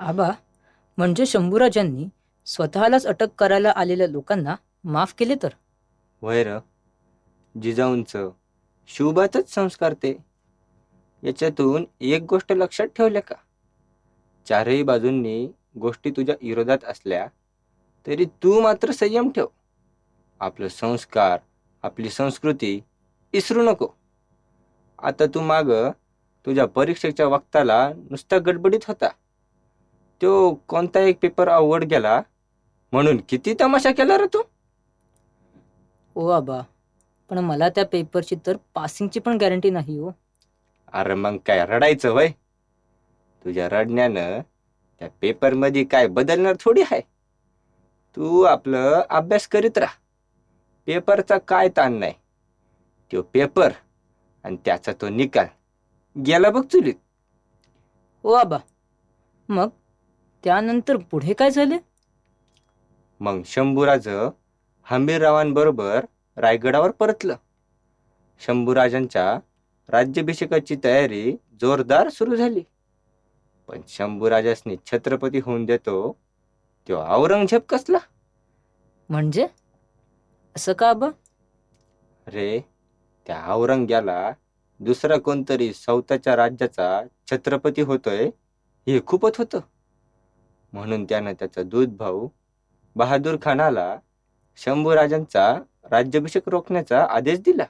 आबा म्हणजे शंभूराजांनी स्वतःलाच अटक करायला आलेल्या लोकांना माफ केले तर? वैर जिजाऊंच शुभातच संस्कार ते. याच्यातून एक गोष्ट लक्षात ठेवल्या का? चारही बाजूंनी गोष्टी तुझ्या विरोधात असल्या तरी तू मात्र संयम ठेव. आपलं संस्कार आपली संस्कृती इसरू नको. आता तू माग तुझ्या परीक्षेच्या वक्ताला नुसता गडबडीत होता. तो कोणता एक पेपर अवघड गेला म्हणून किती तमाशा केला रे तू? ओ आबा पण मला त्या पेपरची तर पासिंगची पण गॅरंटी नाही हो. अरे मग काय रडायचं वय? तुझ्या रडण्यानं त्या पेपरमध्ये काय बदलणार थोडी आहे. तू आपलं अभ्यास करीत राहा. पेपरचा काय ताण नाही. तो पेपर आणि त्याचा तो निकाल. गेला बघ चुलीत. ओ आबा मग त्यानंतर पुढे काय झाले? मग शंभूराजं हंबीररावांबरोबर रायगडावर परतलं. शंभूराजांच्या राज्याभिषेकाची तयारी जोरदार सुरू झाली. पण शंभूराजासनी छत्रपती होऊन देतो तो औरंगजेब कसला? म्हणजे? असं का आबा रे त्या औरंग्याला दुसरा कोणतरी सौताच्या राज्याचा छत्रपती होतोय हे खूपच होतं. म्हणून त्यानं त्याचा दूध भाऊ बहादूर खानाला शंभूराजांचा राज्याभिषेक रोखण्याचा आदेश दिला.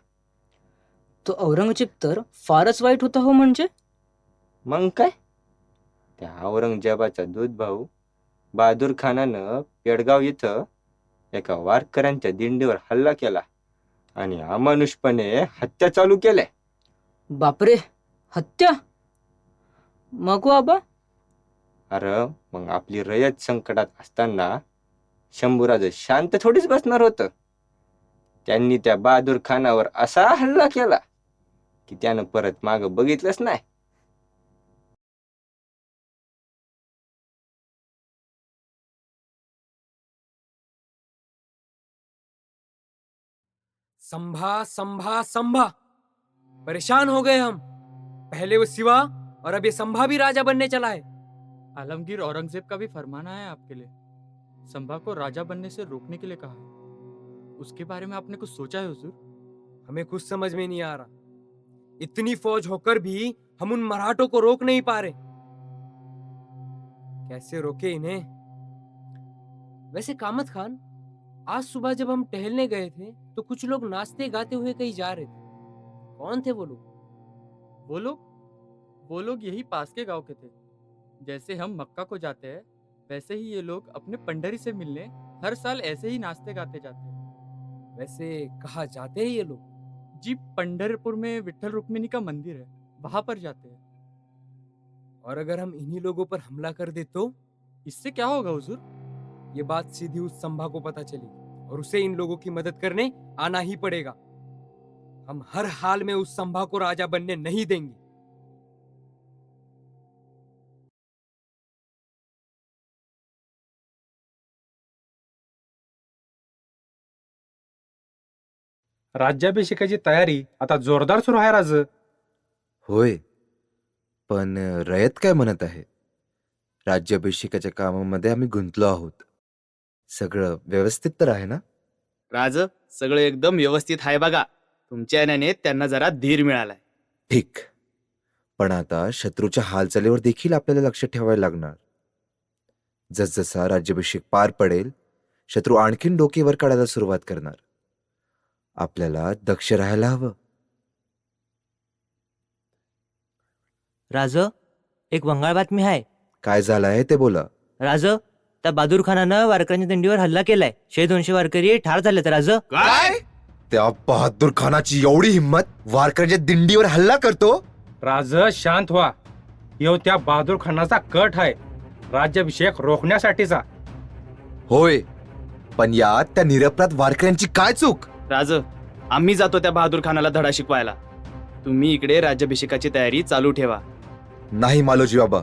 तो औरंगजेब तर फारच वाईट होता हो म्हणजे? मग काय? त्या औरंगजेबाचा दूध भाऊ बहादूर खानानं पेडगाव इथं एका वारकऱ्यांच्या दिंडीवर हल्ला केला आणि अमानुषपणे हत्या चालू केल्या. बापरे हत्या? मग हो आबा अरे मग आपली रयत संकटात असताना शंभूराज शांत थोडीच बसणार होतं. त्यांनी त्या बहादूर खानावर असा हल्ला केला की त्यानं परत माग बघितलंच नाही. संभा संभा संभा. परेशान हो गए हम. पहले वो शिवा और अब ये संभा भी राजा बनने चला है। आलमगीर औरंगज़ेब का भी फरमाना है आपके लिए। संभा को राजा बनने से रोकने के लिए कहा है। उसके बारे में आपने कुछ सोचा है हुजूर? हमें कुछ समझ में नहीं आ रहा। इतनी फौज होकर भी हम उन मराठों को रोक नहीं पा रहे। कैसे रोके इन्हें? वैसे कामत खान आज सुबह जब हम टहलने गए थे तो कुछ लोग नाचते गाते हुए कहीं जा रहे थे। कौन थे वो लोग? वो लोग? वो लोग यही पास के गाँव के थे। जैसे हम मक्का को जाते हैं वैसे ही ये लोग अपने पंडरी से मिलने हर साल ऐसे ही नाचते गाते जाते हैं। वैसे कहा जाते हैं ये लोग? जी पंडरपुर में विठल रुक्मिणी का मंदिर है वहाँ पर जाते हैं। और अगर हम इन्हीं लोगों पर हमला कर दे तो? इससे क्या होगा हुजूर? ये बात सीधी उस संभा को पता चली और उसे इन लोगों की मदद करने आना ही पड़ेगा। हम हर हाल में उस संभा को राजा बनने नहीं देंगे। राज्याभिषेकाची तयारी आता जोरदार सुरू आहे राज. होय पण रयत काय म्हणत आहे? राज्याभिषेकाच्या कामामध्ये आम्ही गुंतलो आहोत. सगळं व्यवस्थित तर आहे ना? राज सगळं एकदम व्यवस्थित आहे बघा. तुमच्या याने त्यांना जरा धीर मिळालाय. ठीक. पण आता शत्रूच्या हालचालीवर देखील आपल्याला लक्ष ठेवायला लागणार. जसजसा राज्याभिषेक पार पडेल शत्रू आणखीन डोकेवर काढायला सुरुवात करणार. आपल्याला दक्ष राहायला हवं. राज एक वंगाळ बातमी आहे काय झालं आहे ते बोला. राज त्या बहादूर खानानं वारकऱ्यांच्या दिंडीवर हल्ला केलाय. शे दोनशे वारकरी ठार झालेत राज. काय? त्या बहादूर खानाची एवढी हिंमत वारकऱ्याच्या दिंडीवर हल्ला करतो? राज शांत व्हा. यो त्या बहादूर खानाचा कट आहे राज्याभिषेक रोखण्यासाठीचा. होय पण यात त्या निरपराध वारकऱ्यांची काय चूक? राज आम्ही जातो त्या बहादूर खानाला धडा शिकवायला. तुम्ही इकडे राज्याभिषेकाची तयारी चालू ठेवा. नाही मालोजी बाबा.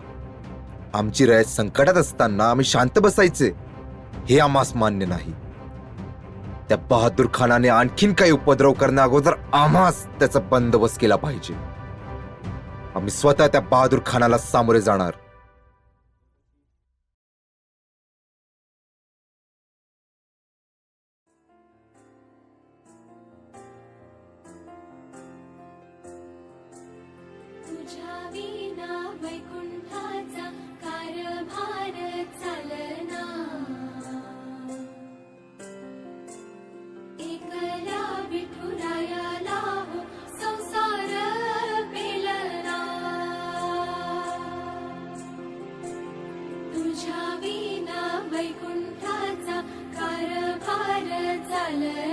आमची रयत संकटात असताना आम्ही शांत बसायचे. हे आम्हास मान्य नाही. त्या बहादूर खानाने आणखीन काही उपद्रव करण्या अगोदर आम्हास त्याचा बंदोबस्त केला पाहिजे. आम्ही स्वतः त्या बहादूर खानाला सामोरे जाणार. तुझ्या वैकुंठाचा कारभार चालना. एकल्या विठुरायाला हो संसार पेलना. तुझ्या विना वैकुंठाचा कारभार चालना.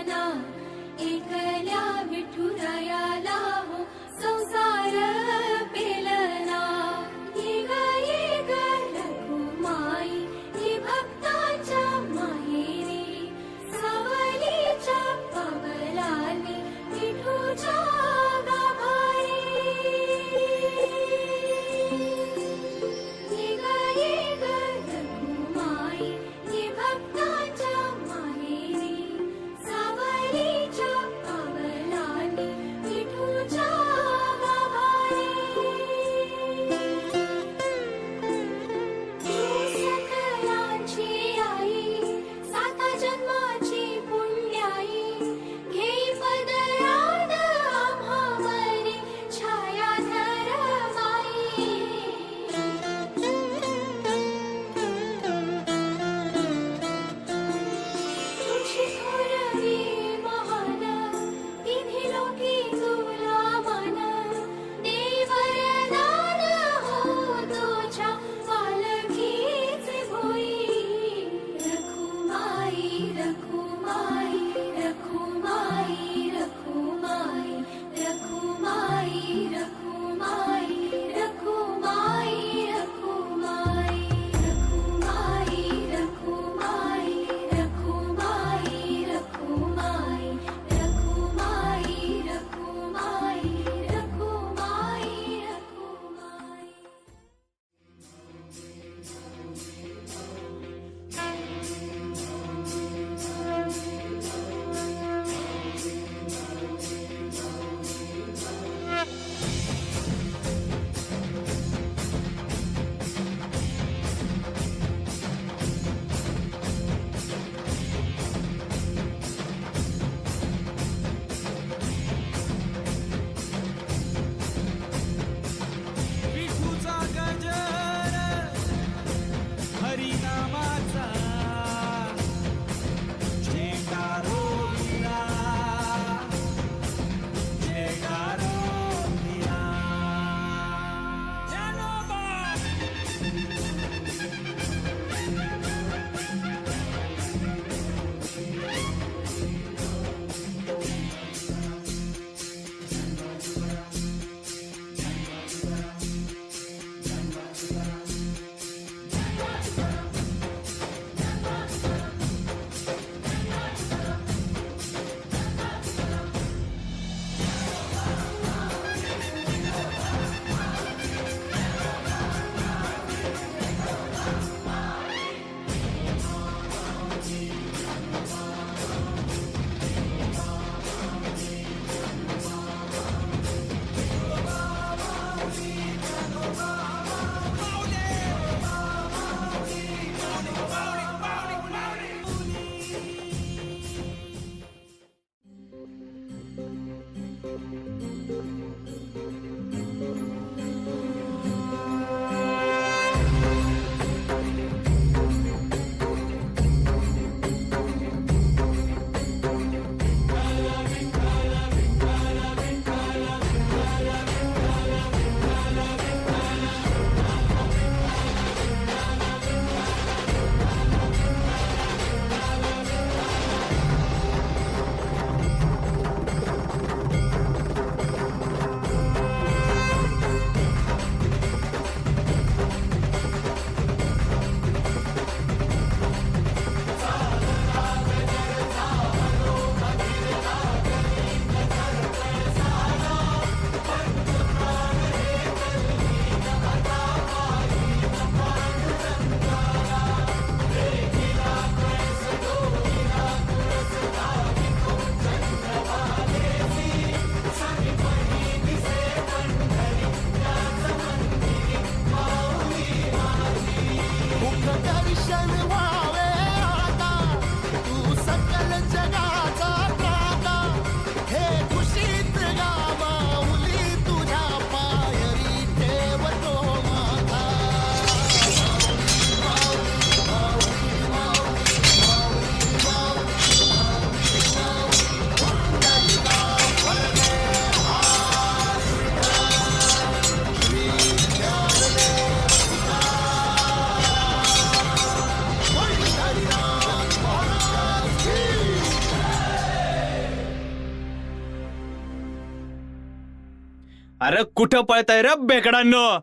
अरे कुठं पळताय रे बेकडांनो?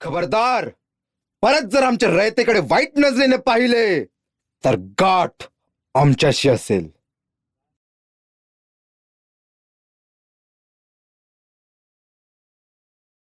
खबरदार परत जर आमच्या रयतेकडे वाईट नजरेने पाहिले तर गाठ आमच्याशी असेल.